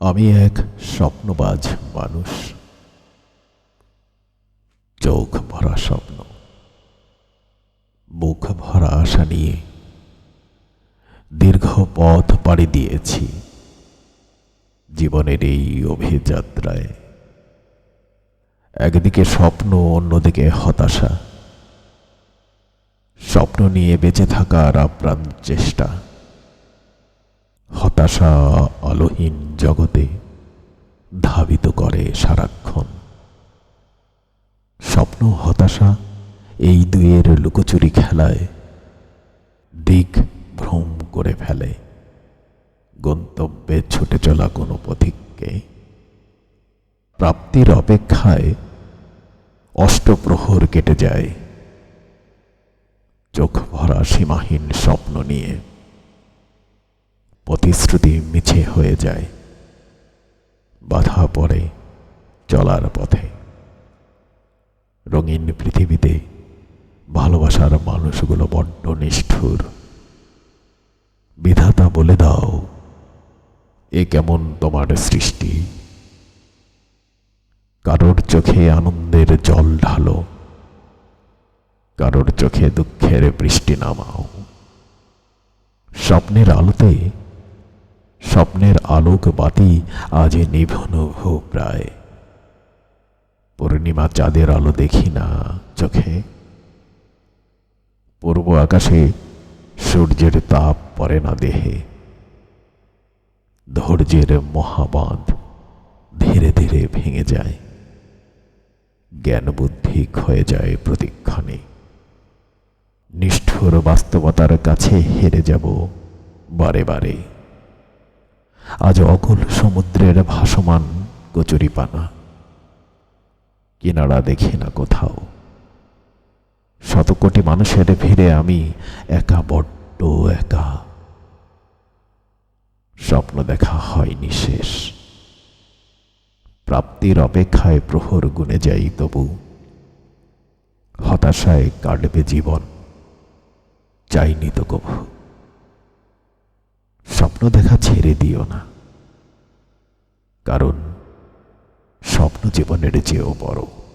আমি এক স্বপ্নবাজ মানুষ। চোখ ভরা স্বপ্ন, মুখ ভরা আশা নিয়ে দীর্ঘ পথ পাড়ি দিয়েছি জীবনের এই অভিযাত্রায়। একদিকে স্বপ্ন, অন্যদিকে হতাশা। স্বপ্ন নিয়ে বেঁচে থাকার আপ্রাণ চেষ্টা। হতাশা আলোহীন জগতে ধাবিত করে সারাক্ষণ। স্বপ্ন, হতাশা, এই দুয়ের লুকোচুরি খেলায় দিক ভ্রম করে ফেলে। গন্তব্যে ছুটে চলা কোনো পথিককে। প্রাপ্তির অপেক্ষায় অষ্টপ্রহর কেটে যায়। চোখ ভরা সীমাহীন স্বপ্ন নিয়ে। প্রতিশ্রুতি মিছে হয়ে যায়। বাধা পড়ে চলার পথে। রঙিন পৃথিবীতে ভালোবাসার মানুষগুলো বড্ড নিষ্ঠুর। বিধাতা বলে দাও, এ কেমন তোমার সৃষ্টি? কারোর চোখে আনন্দের জল ঢালো, কারোর চোখে দুঃখের বৃষ্টি নামাও। স্বপ্নের আলোতে স্বপ্নের আলোক বাতি আজ নিভন প্রায়। পূর্ণিমা চাঁদের আলো দেখি না চোখে। পূর্ব আকাশে সূর্যের তাপ পড়ে না দেহে। ধৈর্যের মহাবাঁধ ধীরে ধীরে ভেঙে যায়। জ্ঞান বুদ্ধি ক্ষয়ে যায় প্রতিক্ষণে। নিষ্ঠুর বাস্তবতার কাছে হেরে যাব বারে বারে। আজ অকুল সমুদ্রের ভাসমান কচুরিপানা। কিনারা দেখি না কোথাও। শত কোটি মানুষের ভিড়ে আমি একা, বড্ড একা। স্বপ্ন দেখা হয়নি শেষ। প্রাপ্তির অপেক্ষায় প্রহর গুনে যাই তবু। হতাশায় কাটবে জীবন। চাইনি তো স্বপ্ন দেখা ছেড়ে দিও না। কারণ স্বপ্ন জীবনের চেয়েও বড়।